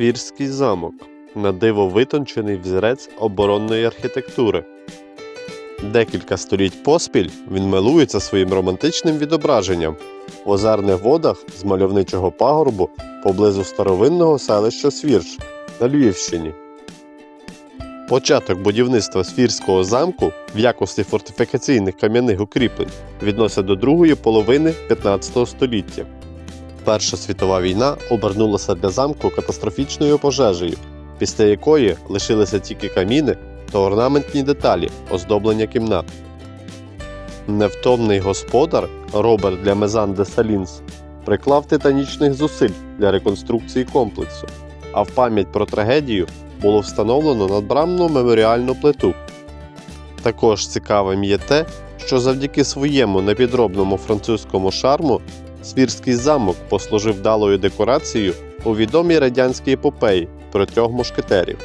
Свірський замок на диво витончений взірець оборонної архітектури. Декілька століть поспіль він милується своїм романтичним відображенням в озерних водах з мальовничого пагорбу поблизу старовинного селища Свірж на Львівщині. Початок будівництва Свірського замку в якості фортифікаційних кам'яних укріплень відносять до другої половини 15 століття. Перша світова війна обернулася для замку катастрофічною пожежею, після якої лишилися тільки каміни та орнаментні деталі оздоблення кімнат. Невтомний господар Роберт для Мезан де Салінс приклав титанічних зусиль для реконструкції комплексу, а в пам'ять про трагедію було встановлено надбрамну меморіальну плиту. Також цікавим є те, що завдяки своєму непідробному французькому шарму Свірський замок послужив вдалою декорацією у відомій радянській епопеї про трьох мушкетерів.